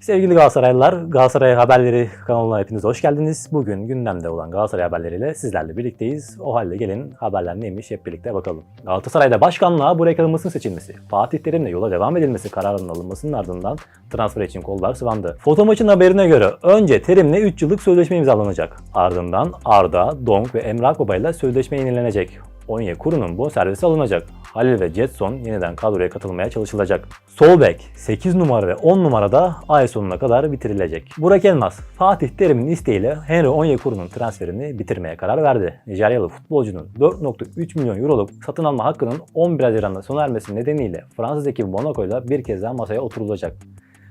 Sevgili Galatasaraylılar, Galatasaray Haberleri kanalına hepiniz hoş geldiniz. Bugün gündemde olan Galatasaray haberleriyle sizlerle birlikteyiz. O halde gelin haberler neymiş hep birlikte bakalım. Galatasaray'da başkanlığa Burak Alınmas'ın seçilmesi, Fatih Terim'le yola devam edilmesi kararının alınmasının ardından transfer için kollar sıvandı. Foto haberine göre önce Terim'le 3 yıllık sözleşme imzalanacak. Ardından Arda, Donk ve Emrah Baba ile sözleşme yenilenecek. Onyekuru'nun bonservisi alınacak. Halil ve Jetson yeniden kadroya katılmaya çalışılacak. Sol bek 8 numara ve 10 numarada ay sonuna kadar bitirilecek. Burak Elmas, Fatih Terim'in isteğiyle Henry Onyekuru'nun transferini bitirmeye karar verdi. Nijeryalı futbolcunun 4.3 milyon euroluk satın alma hakkının 11 Haziran'da sona ermesi nedeniyle Fransız ekibi Monaco'yla bir kez daha masaya oturulacak.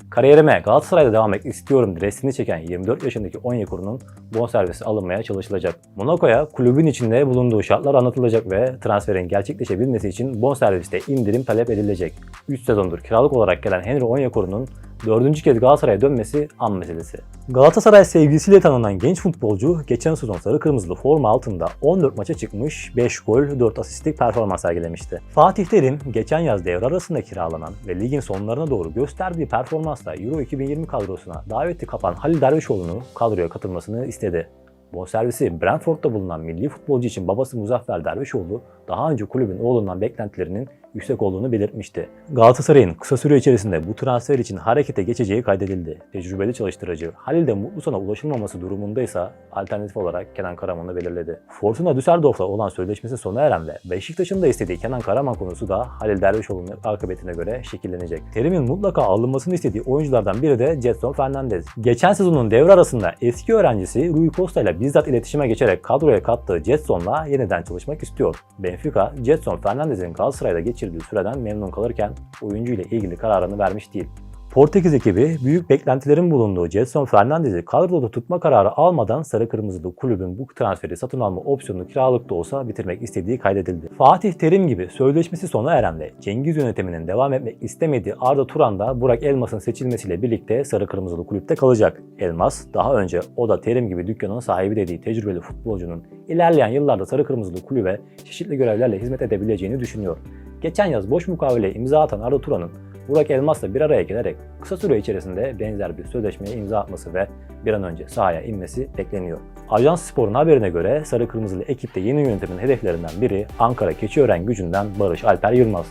Kariyerime Galatasaray'da devam etmek istiyorum resmini çeken 24 yaşındaki Onyekuru'nun bonservisi alınmaya çalışılacak. Monaco'ya kulübün içinde bulunduğu şartlar anlatılacak ve transferin gerçekleşebilmesi için bonserviste indirim talep edilecek. 3 sezondur kiralık olarak gelen Henry Onyekuru'nun dördüncü kez Galatasaray'a dönmesi an meselesi. Galatasaray sevgisiyle tanınan genç futbolcu geçen sezon sarı kırmızılı forma altında 14 maça çıkmış, 5 gol, 4 asistlik performans sergilemişti. Fatih Terim geçen yaz devre arasında kiralanan ve ligin sonlarına doğru gösterdiği performansla Euro 2020 kadrosuna daveti kapan Halil Dervişoğlu'nu kadroya katılmasını istedi. Bonservisi Brentford'da bulunan milli futbolcu için babası Muzaffer Dervişoğlu daha önce kulübün oğlundan beklentilerinin yüksek olduğunu belirtmişti. Galatasaray'ın kısa süre içerisinde bu transfer için harekete geçeceği kaydedildi. Tecrübeli çalıştırıcı Halil de mutlu sona ulaşılmaması durumundaysa alternatif olarak Kenan Karaman'ı belirledi. Fortuna Düsseldorf'la olan sözleşmesi sona eren ve Beşiktaş'ın da istediği Kenan Karaman konusu da Halil Dervişoğlu'nun akıbetine göre şekillenecek. Terim'in mutlaka alınmasını istediği oyunculardan biri de Jetson Fernandez. Geçen sezonun devre arasında eski öğrencisi Rui Costa ile bizzat iletişime geçerek kadroya kattığı Jetson'la yeniden çalışmak istiyor. Benfica, Jetson Fernandez'in Galatasaray'da geçirdiği süreden memnun kalırken oyuncu ile ilgili kararını vermiş değil. Portekiz ekibi büyük beklentilerin bulunduğu Jetson Fernandez'i kadroda tutma kararı almadan sarı kırmızılı kulübün bu transferi satın alma opsiyonunu kiralık da olsa bitirmek istediği kaydedildi. Fatih Terim gibi sözleşmesi sona eren ve Cengiz yönetiminin devam etmek istemediği Arda Turan da Burak Elmas'ın seçilmesiyle birlikte sarı kırmızılı kulüpte kalacak. Elmas daha önce o da Terim gibi dükkanın sahibi dediği tecrübeli futbolcunun ilerleyen yıllarda sarı kırmızılı kulübe çeşitli görevlerle hizmet edebileceğini düşünüyor. Geçen yaz boş mukaveleye imza atan Arda Turan'ın Burak Elmas'la bir araya gelerek kısa süre içerisinde benzer bir sözleşmeye imza atması ve bir an önce sahaya inmesi bekleniyor. Ajans Spor'un haberine göre Sarı Kırmızılı ekipte yeni yönetimin hedeflerinden biri Ankara Keçiören gücünden Barış Alper Yılmaz.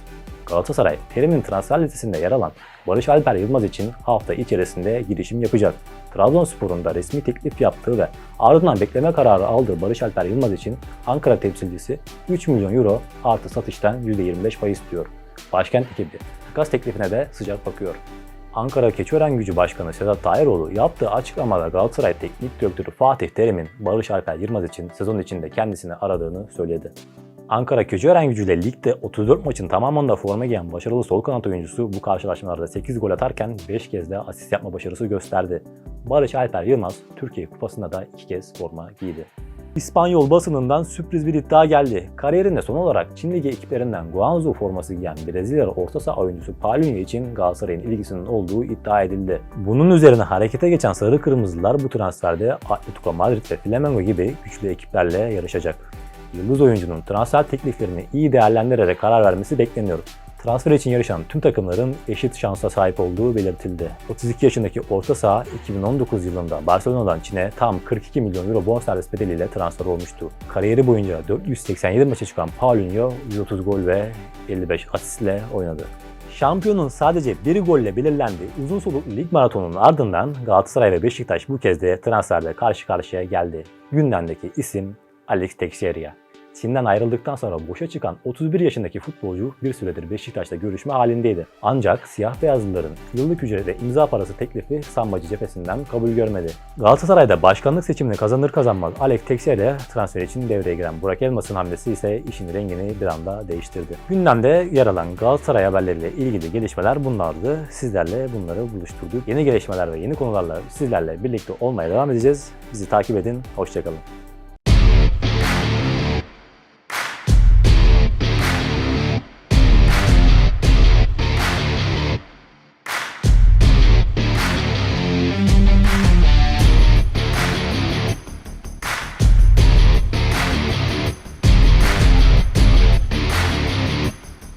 Galatasaray, Terim'in transfer listesinde yer alan Barış Alper Yılmaz için hafta içerisinde girişim yapacak. Trabzonspor'un da resmi teklif yaptığı ve ardından bekleme kararı aldığı Barış Alper Yılmaz için Ankara temsilcisi 3 milyon euro artı satıştan %25 pay istiyor. Başkent ekibi takas teklifine de sıcak bakıyor. Ankara Keçiören Gücü Başkanı Sedat Tayiroğlu yaptığı açıklamada Galatasaray Teknik Direktörü Fatih Terim'in Barış Alper Yılmaz için sezon içinde kendisini aradığını söyledi. Ankara Keçiören Gücü ile ligde 34 maçın tamamında forma giyen başarılı sol kanat oyuncusu bu karşılaşmalarda 8 gol atarken 5 kez de asist yapma başarısı gösterdi. Barış Alper Yılmaz Türkiye Kupası'nda da 2 kez forma giydi. İspanyol basınından sürpriz bir iddia geldi. Kariyerinde son olarak Çin Ligi ekiplerinden Guangzhou forması giyen Brezilyalı orta saha oyuncusu Paulinho için Galatasaray'ın ilgisinin olduğu iddia edildi. Bunun üzerine harekete geçen Sarı Kırmızılar bu transferde Atletico Madrid ve Flamengo gibi güçlü ekiplerle yarışacak. Yıldız oyuncunun transfer tekliflerini iyi değerlendirerek karar vermesi bekleniyor. Transfer için yarışan tüm takımların eşit şansa sahip olduğu belirtildi. 32 yaşındaki orta saha 2019 yılında Barcelona'dan Çin'e tam 42 milyon euro bonservis bedeliyle transfer olmuştu. Kariyeri boyunca 487 maça çıkan Paulinho 130 gol ve 55 asistle oynadı. Şampiyonun sadece bir golle belirlendiği uzun soluklu lig maratonunun ardından Galatasaray ve Beşiktaş bu kez de transferde karşı karşıya geldi. Gündemdeki isim Alex Teixeira. Çin'den ayrıldıktan sonra boşa çıkan 31 yaşındaki futbolcu bir süredir Beşiktaş'ta görüşme halindeydi. Ancak siyah beyazlıların yıllık ücrete imza parası teklifi Sambacı cephesinden kabul görmedi. Galatasaray'da başkanlık seçimini kazanır kazanmaz Alex Teixeira transfer için devreye giren Burak Elmas'ın hamlesi ise işin rengini bir anda değiştirdi. Gündemde yer alan Galatasaray haberleriyle ilgili gelişmeler bunlardı. Sizlerle bunları buluşturduk. Yeni gelişmeler ve yeni konularla sizlerle birlikte olmaya devam edeceğiz. Bizi takip edin. Hoşçakalın.